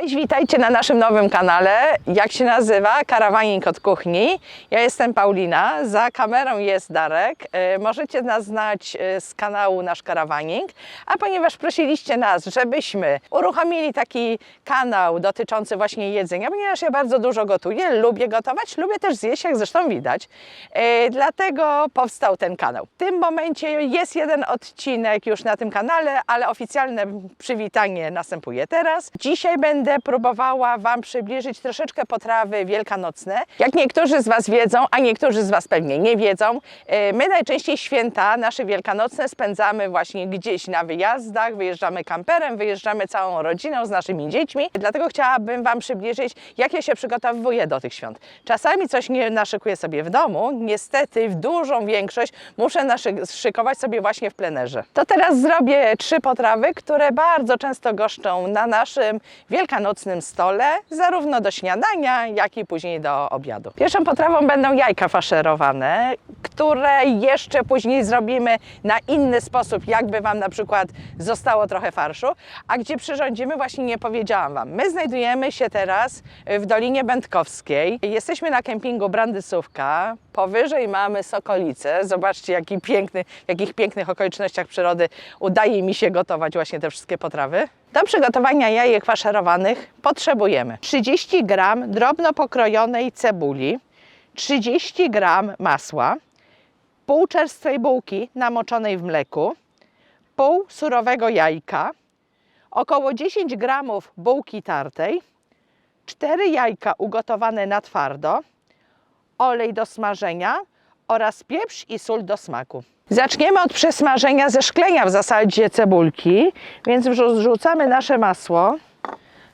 Cześć, witajcie na naszym nowym kanale. Jak się nazywa? Karawanik od kuchni. Ja jestem Paulina, za kamerą jest Darek. E, Możecie nas znać e, z kanału Nasz Karawanik. A ponieważ prosiliście nas, żebyśmy uruchomili taki kanał dotyczący właśnie jedzenia, ponieważ ja bardzo dużo gotuję, lubię gotować, lubię też zjeść, jak zresztą widać. E, Dlatego powstał ten kanał. W tym momencie jest jeden odcinek już na tym kanale, ale oficjalne przywitanie następuje teraz. Dzisiaj będę próbowała Wam przybliżyć troszeczkę potrawy wielkanocne. Jak niektórzy z Was wiedzą, a niektórzy z Was pewnie nie wiedzą, e, my najczęściej święta nasze wielkanocne spędzamy właśnie gdzieś na wyjazdach, wyjeżdżamy kamperem, wyjeżdżamy całą rodziną z naszymi dziećmi. Dlatego chciałabym Wam przybliżyć, jak ja się przygotowuję do tych świąt. Czasami coś nie naszykuję sobie w domu, niestety w dużą większość muszę naszykować sobie właśnie w plenerze. To teraz zrobię trzy potrawy, które bardzo często goszczą na naszym wielkanocnym stole, zarówno do śniadania, jak i później do obiadu. Pierwszą potrawą będą jajka faszerowane, które jeszcze później zrobimy na inny sposób, jakby Wam na przykład zostało trochę farszu, a gdzie przyrządzimy, właśnie nie powiedziałam Wam. My znajdujemy się teraz w Dolinie Będkowskiej. Jesteśmy na kempingu Brandysówka. Powyżej mamy Sokolice. Zobaczcie, jaki piękny, w jakich pięknych okolicznościach przyrody udaje mi się gotować właśnie te wszystkie potrawy. Do przygotowania jajek faszerowanych potrzebujemy 30 gram drobno pokrojonej cebuli, 30 gram masła, pół czerstwej bułki namoczonej w mleku, pół surowego jajka, około 10 gramów bułki tartej, 4 jajka ugotowane na twardo, olej do smażenia oraz pieprz i sól do smaku. Zaczniemy od przesmażenia ze szklenia w zasadzie cebulki, więc wrzu- wrzucamy nasze masło,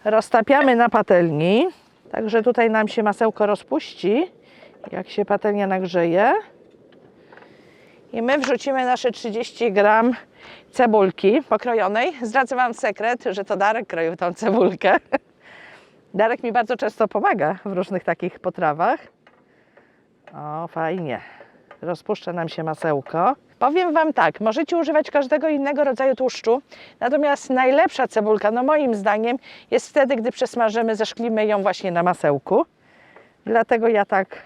roztapiamy na patelni, także tutaj nam się masełko rozpuści, jak się patelnia nagrzeje. I my wrzucimy nasze 30 gram cebulki pokrojonej. Zdradzę Wam sekret, że to Darek kroił tą cebulkę. Darek mi bardzo często pomaga w różnych takich potrawach. O, fajnie. Rozpuszcza nam się masełko. Powiem Wam tak, możecie używać każdego innego rodzaju tłuszczu, natomiast najlepsza cebulka, no moim zdaniem, jest wtedy, gdy przesmażymy, zeszklimy ją właśnie na masełku. Dlatego ja tak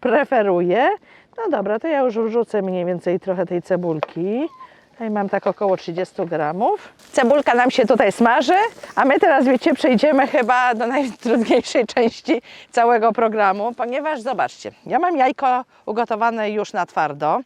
preferuję. No dobra, to ja już wrzucę mniej więcej trochę tej cebulki. Tutaj mam tak około 30 gramów. Cebulka nam się tutaj smaży, a my teraz, wiecie, przejdziemy chyba do najtrudniejszej części całego programu, ponieważ zobaczcie, ja mam jajko ugotowane już na twardo.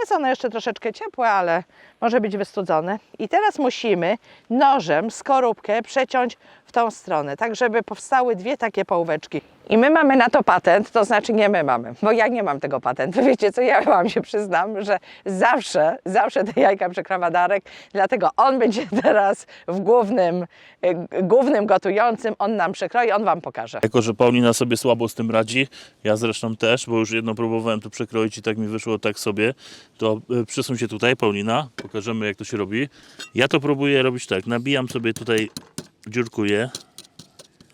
Jest ono jeszcze troszeczkę ciepłe, ale może być wystudzone. I teraz musimy nożem skorupkę przeciąć w tą stronę, tak żeby powstały dwie takie połóweczki. I my mamy na to patent, to znaczy nie my mamy, bo ja nie mam tego patentu. Wiecie co, ja Wam się przyznam, że zawsze, zawsze te jajka przekrawa Darek, dlatego on będzie teraz w głównym, y, głównym gotującym, on nam przekroi, on Wam pokaże. Jako, że Paulina sobie słabo z tym radzi, ja zresztą też, bo już jedno próbowałem to przekroić i tak mi wyszło tak sobie, to y, przysuń się tutaj, Paulina, pokażemy jak to się robi. Ja to próbuję robić tak, nabijam sobie tutaj, dziurkuję.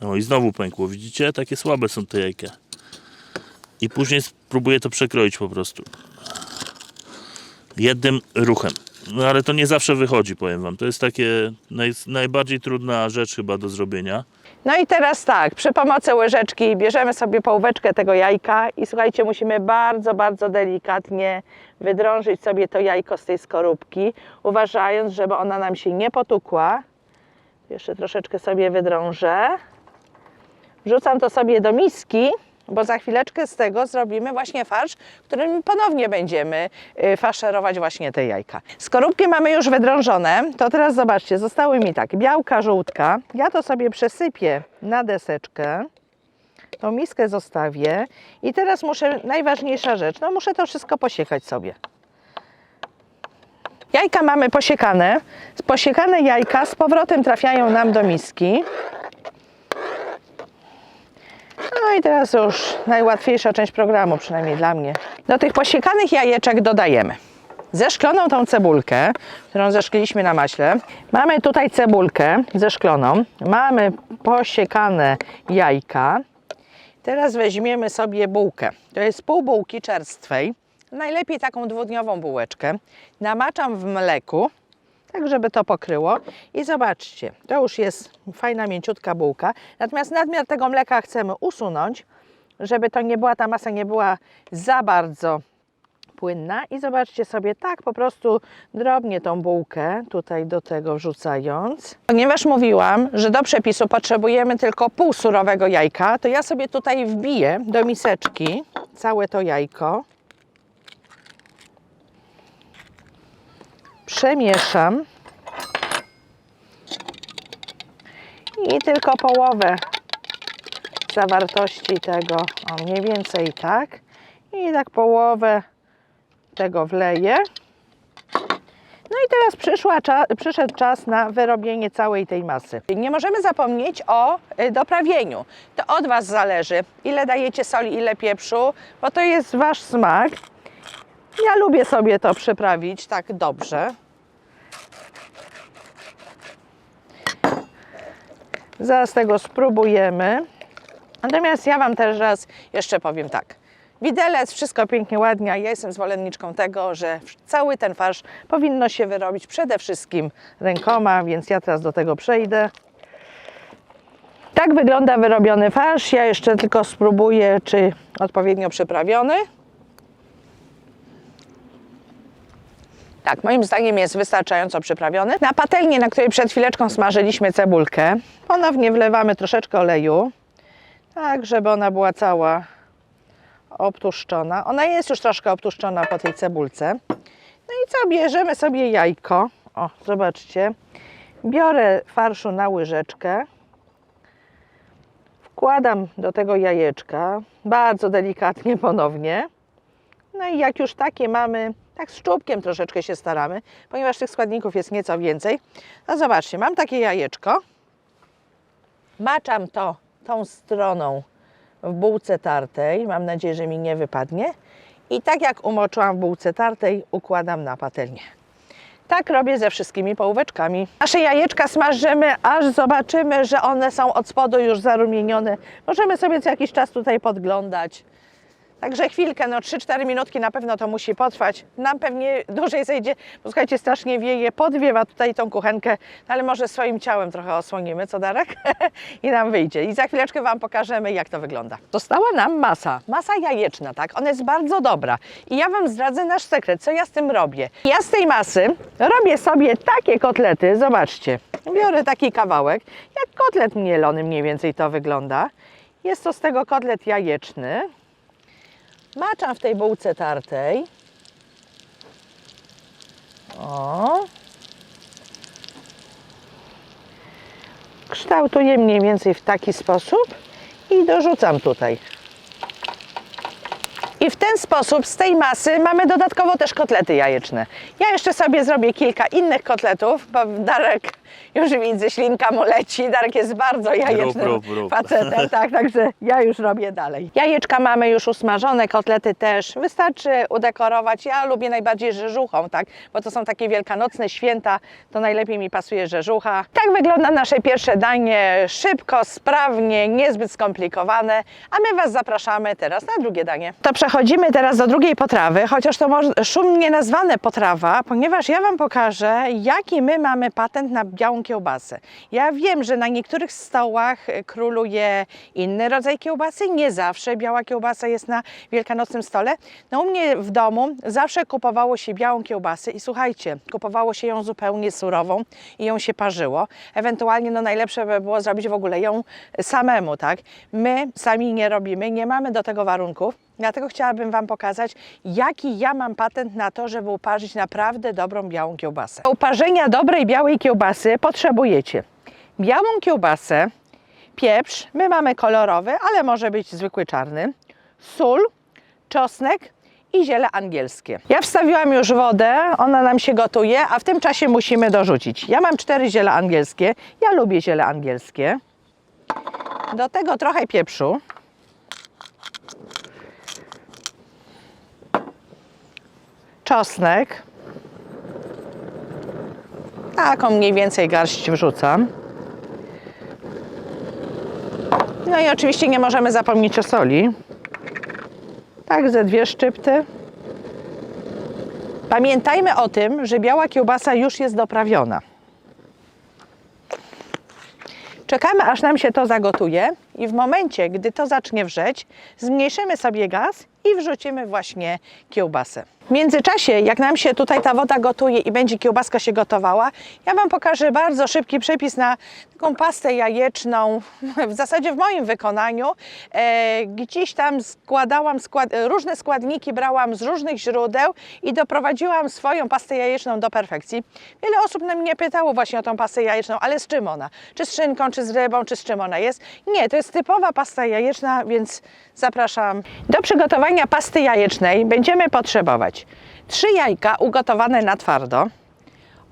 No i znowu pękło, widzicie? Takie słabe są te jajka. I później spróbuję to przekroić po prostu. Jednym ruchem. No ale to nie zawsze wychodzi, powiem wam. To jest takie naj, najbardziej trudna rzecz chyba do zrobienia. No i teraz tak, przy pomocy łyżeczki bierzemy sobie połóweczkę tego jajka i słuchajcie, musimy bardzo, bardzo delikatnie wydrążyć sobie to jajko z tej skorupki, uważając, żeby ona nam się nie potukła. Jeszcze troszeczkę sobie wydrążę. Wrzucam to sobie do miski, bo za chwileczkę z tego zrobimy właśnie farsz, którym ponownie będziemy y, faszerować właśnie te jajka. Skorupki mamy już wydrążone, to teraz zobaczcie, zostały mi tak, białka, żółtka. Ja to sobie przesypię na deseczkę. Tą miskę zostawię i teraz muszę, najważniejsza rzecz, no muszę to wszystko posiekać sobie. Jajka mamy posiekane. Posiekane jajka z powrotem trafiają nam do miski. No i teraz już najłatwiejsza część programu, przynajmniej dla mnie. Do tych posiekanych jajeczek dodajemy zeszkloną tą cebulkę, którą zeszkliliśmy na maśle. Mamy tutaj cebulkę zeszkloną, mamy posiekane jajka. Teraz weźmiemy sobie bułkę. To jest pół bułki czerstwej, najlepiej taką dwudniową bułeczkę. Namaczam w mleku tak żeby to pokryło. I zobaczcie, to już jest fajna, mięciutka bułka. Natomiast nadmiar tego mleka chcemy usunąć, żeby to nie była, ta masa nie była za bardzo płynna. I zobaczcie sobie, tak po prostu drobnie tą bułkę tutaj do tego wrzucając. Ponieważ mówiłam, że do przepisu potrzebujemy tylko pół surowego jajka, to ja sobie tutaj wbiję do miseczki całe to jajko. Przemieszam. I tylko połowę zawartości tego, o mniej więcej tak. I tak połowę tego wleję. No i teraz przyszła cza- przyszedł czas na wyrobienie całej tej masy. Nie możemy zapomnieć o y, doprawieniu. To od Was zależy, ile dajecie soli, ile pieprzu, bo to jest Wasz smak. Ja lubię sobie to przyprawić tak dobrze. Zaraz tego spróbujemy. Natomiast ja Wam też raz jeszcze powiem tak. Widelec, wszystko pięknie, ładnie, ja jestem zwolenniczką tego, że cały ten farsz powinno się wyrobić przede wszystkim rękoma, więc ja teraz do tego przejdę. Tak wygląda wyrobiony farsz. Ja jeszcze tylko spróbuję, czy odpowiednio przyprawiony. Tak, moim zdaniem jest wystarczająco przyprawiony. Na patelnię, na której przed chwileczką smażyliśmy cebulkę, ponownie wlewamy troszeczkę oleju, tak żeby ona była cała obtuszczona. Ona jest już troszkę obtuszczona po tej cebulce. No i co, bierzemy sobie jajko. O, zobaczcie. Biorę farszu na łyżeczkę. Wkładam do tego jajeczka, bardzo delikatnie ponownie. No i jak już takie mamy, tak z czubkiem troszeczkę się staramy, ponieważ tych składników jest nieco więcej. No zobaczcie, mam takie jajeczko. Maczam to tą stroną w bułce tartej. Mam nadzieję, że mi nie wypadnie. I tak jak umoczyłam w bułce tartej, układam na patelnię. Tak robię ze wszystkimi połóweczkami. Nasze jajeczka smażymy, aż zobaczymy, że one są od spodu już zarumienione. Możemy sobie co jakiś czas tutaj podglądać. Także chwilkę, no 3-4 minutki na pewno to musi potrwać. Nam pewnie dłużej zejdzie, bo słuchajcie, strasznie wieje, podwiewa tutaj tą kuchenkę, no ale może swoim ciałem trochę osłonimy, co Darek? I nam wyjdzie. I za chwileczkę Wam pokażemy, jak to wygląda. Została nam masa, masa jajeczna, tak? Ona jest bardzo dobra. I ja Wam zdradzę nasz sekret, co ja z tym robię. Ja z tej masy robię sobie takie kotlety, zobaczcie. Biorę taki kawałek, jak kotlet mielony mniej więcej to wygląda. Jest to z tego kotlet jajeczny. Maczam w tej bułce tartej. O. Kształtuję mniej więcej w taki sposób i dorzucam tutaj. I w ten sposób z tej masy mamy dodatkowo też kotlety jajeczne. Ja jeszcze sobie zrobię kilka innych kotletów, bo Darek, już widzę, ślinka mu leci. Darek jest bardzo jajecznym rób, rób. facetem, tak, także ja już robię dalej. Jajeczka mamy już usmażone, kotlety też. Wystarczy udekorować. Ja lubię najbardziej rzeżuchą, tak, bo to są takie wielkanocne święta, to najlepiej mi pasuje rzeżucha. Tak wygląda nasze pierwsze danie. Szybko, sprawnie, niezbyt skomplikowane, a my Was zapraszamy teraz na drugie danie. To przechodzimy teraz do drugiej potrawy, chociaż to szumnie nazwane potrawa, ponieważ ja Wam pokażę, jaki my mamy patent na białą kiełbasę. Ja wiem, że na niektórych stołach e, króluje inny rodzaj kiełbasy, nie zawsze biała kiełbasa jest na wielkanocnym stole. No u mnie w domu zawsze kupowało się białą kiełbasę i słuchajcie, kupowało się ją zupełnie surową i ją się parzyło. Ewentualnie no najlepsze by było zrobić w ogóle ją samemu, tak? My sami nie robimy, nie mamy do tego warunków. Dlatego chciałabym Wam pokazać, jaki ja mam patent na to, żeby uparzyć naprawdę dobrą białą kiełbasę. Do uparzenia dobrej białej kiełbasy potrzebujecie białą kiełbasę, pieprz, my mamy kolorowy, ale może być zwykły czarny, sól, czosnek i ziele angielskie. Ja wstawiłam już wodę, ona nam się gotuje, a w tym czasie musimy dorzucić. Ja mam cztery ziele angielskie, ja lubię ziele angielskie. Do tego trochę pieprzu. Czosnek. Taką mniej więcej garść wrzucam. No i oczywiście nie możemy zapomnieć o soli. Tak, ze dwie szczypty. Pamiętajmy o tym, że biała kiełbasa już jest doprawiona. Czekamy, aż nam się to zagotuje i w momencie, gdy to zacznie wrzeć, zmniejszymy sobie gaz i wrzucimy właśnie kiełbasę. W międzyczasie, jak nam się tutaj ta woda gotuje i będzie kiełbaska się gotowała, ja Wam pokażę bardzo szybki przepis na taką pastę jajeczną, w zasadzie w moim wykonaniu. E, gdzieś tam składałam skład, różne składniki, brałam z różnych źródeł i doprowadziłam swoją pastę jajeczną do perfekcji. Wiele osób na mnie pytało właśnie o tą pastę jajeczną, ale z czym ona? Czy z szynką, czy z rybą, czy z czym ona jest? Nie, to jest typowa pasta jajeczna, więc zapraszam. Do przygotowania pasty jajecznej będziemy potrzebować trzy jajka ugotowane na twardo,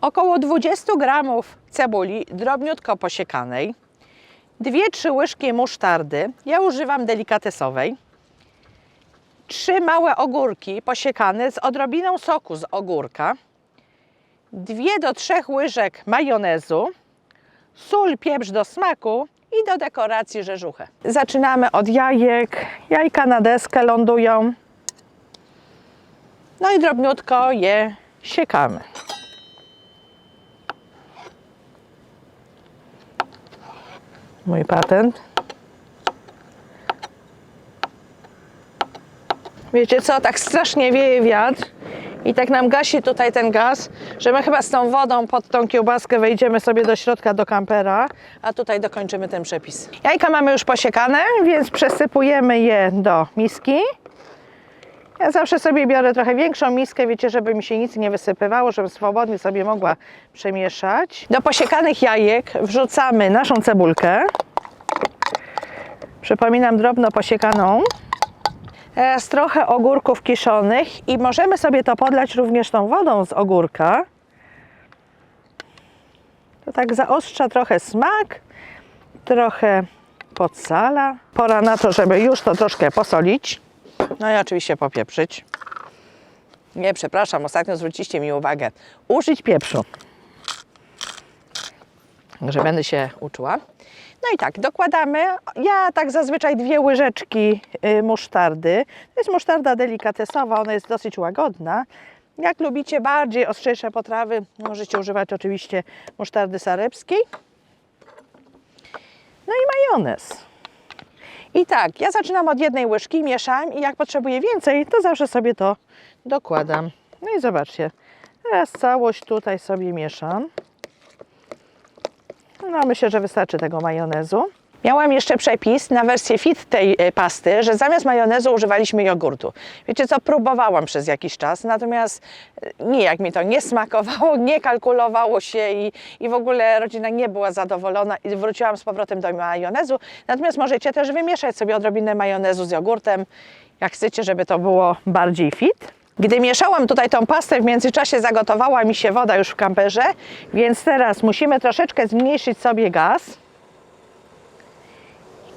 około 20 gramów cebuli drobniutko posiekanej, 2-3 łyżki musztardy, ja używam delikatesowej, trzy małe ogórki posiekane z odrobiną soku z ogórka, 2 do 3 łyżek majonezu, sól, pieprz do smaku i do dekoracji rzeżuchę. Zaczynamy od jajek. Jajka na deskę lądują. No i drobniutko je siekamy. Mój patent. Wiecie co, tak strasznie wieje wiatr i tak nam gasi tutaj ten gaz, że my chyba z tą wodą pod tą kiełbaskę wejdziemy sobie do środka do kampera, a tutaj dokończymy ten przepis. Jajka mamy już posiekane, więc przesypujemy je do miski. Ja zawsze sobie biorę trochę większą miskę, wiecie, żeby mi się nic nie wysypywało, żebym swobodnie sobie mogła przemieszać. Do posiekanych jajek wrzucamy naszą cebulkę. Przypominam, drobno posiekaną. Teraz trochę ogórków kiszonych i możemy sobie to podlać również tą wodą z ogórka. To tak zaostrza trochę smak, trochę podsala. Pora na to, żeby już to troszkę posolić. No i oczywiście popieprzyć. Nie, przepraszam, ostatnio zwróciliście mi uwagę. Użyć pieprzu. Że będę się uczyła. No i tak, dokładamy. Ja tak zazwyczaj dwie łyżeczki y, musztardy. To jest musztarda delikatesowa, ona jest dosyć łagodna. Jak lubicie bardziej ostrzejsze potrawy, możecie używać oczywiście musztardy sarepskiej. No i majonez. I tak, ja zaczynam od jednej łyżki, mieszam i jak potrzebuję więcej, to zawsze sobie to dokładam. No i zobaczcie, teraz całość tutaj sobie mieszam. No myślę, że wystarczy tego majonezu. Miałam jeszcze przepis na wersję fit tej e, pasty, że zamiast majonezu używaliśmy jogurtu. Wiecie co, próbowałam przez jakiś czas, natomiast e, nijak mi to nie smakowało, nie kalkulowało się i, i w ogóle rodzina nie była zadowolona i wróciłam z powrotem do majonezu. Natomiast możecie też wymieszać sobie odrobinę majonezu z jogurtem, jak chcecie, żeby to było bardziej fit. Gdy mieszałam tutaj tą pastę, w międzyczasie zagotowała mi się woda już w kamperze, więc teraz musimy troszeczkę zmniejszyć sobie gaz.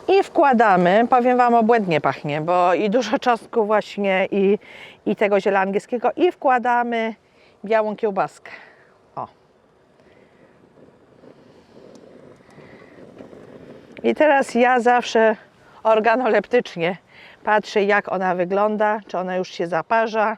I wkładamy, powiem Wam, obłędnie pachnie, bo i dużo czosnku właśnie i, i tego ziela angielskiego i wkładamy białą kiełbaskę. O. I teraz ja zawsze organoleptycznie patrzę, jak ona wygląda, czy ona już się zaparza.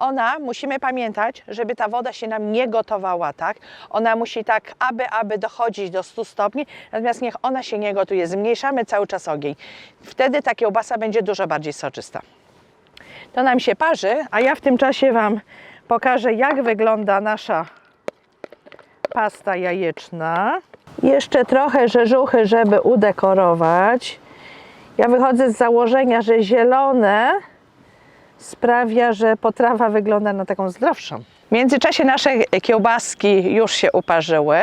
Ona, musimy pamiętać, żeby ta woda się nam nie gotowała, tak? Ona musi tak, aby, aby dochodzić do 100 stopni, natomiast niech ona się nie gotuje. Zmniejszamy cały czas ogień. Wtedy ta kiełbasa będzie dużo bardziej soczysta. To nam się parzy, a ja w tym czasie Wam pokażę, jak wygląda nasza pasta jajeczna. Jeszcze trochę rzeżuchy, żeby udekorować. Ja wychodzę z założenia, że zielone sprawia, że potrawa wygląda na taką zdrowszą. W międzyczasie nasze kiełbaski już się uparzyły.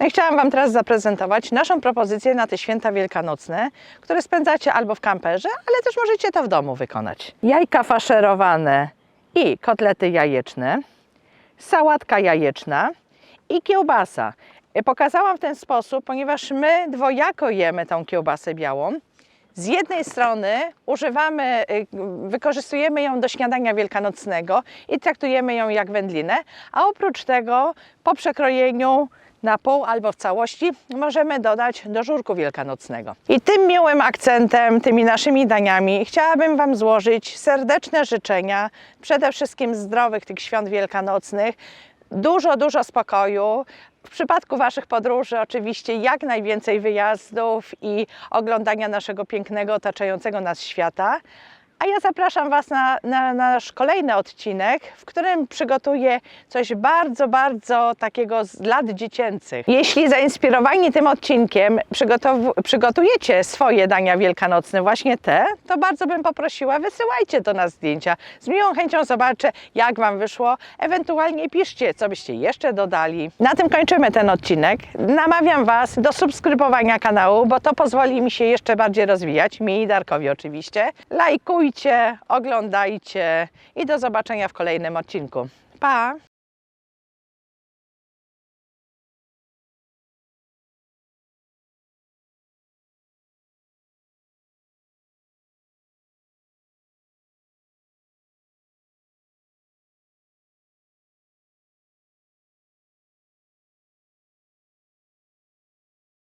No i chciałam Wam teraz zaprezentować naszą propozycję na te święta wielkanocne, które spędzacie albo w kamperze, ale też możecie to w domu wykonać. Jajka faszerowane i kotlety jajeczne, sałatka jajeczna i kiełbasa. Pokazałam w ten sposób, ponieważ my dwojako jemy tą kiełbasę białą. Z jednej strony używamy, y, wykorzystujemy ją do śniadania wielkanocnego i traktujemy ją jak wędlinę, a oprócz tego po przekrojeniu na pół albo w całości możemy dodać do żurku wielkanocnego. I tym miłym akcentem, tymi naszymi daniami chciałabym Wam złożyć serdeczne życzenia, przede wszystkim zdrowych tych świąt wielkanocnych, dużo, dużo spokoju. W przypadku Waszych podróży oczywiście jak najwięcej wyjazdów i oglądania naszego pięknego, otaczającego nas świata. A ja zapraszam Was na, na nasz kolejny odcinek, w którym przygotuję coś bardzo, bardzo takiego z lat dziecięcych. Jeśli zainspirowani tym odcinkiem przygotujecie swoje dania wielkanocne, właśnie te, to bardzo bym poprosiła, wysyłajcie do nas zdjęcia. Z miłą chęcią zobaczę, jak Wam wyszło. Ewentualnie piszcie, co byście jeszcze dodali. Na tym kończymy ten odcinek. Namawiam Was do subskrybowania kanału, bo to pozwoli mi się jeszcze bardziej rozwijać, mi i Darkowi oczywiście. Lajkujcie, oglądajcie i do zobaczenia w kolejnym odcinku. Pa!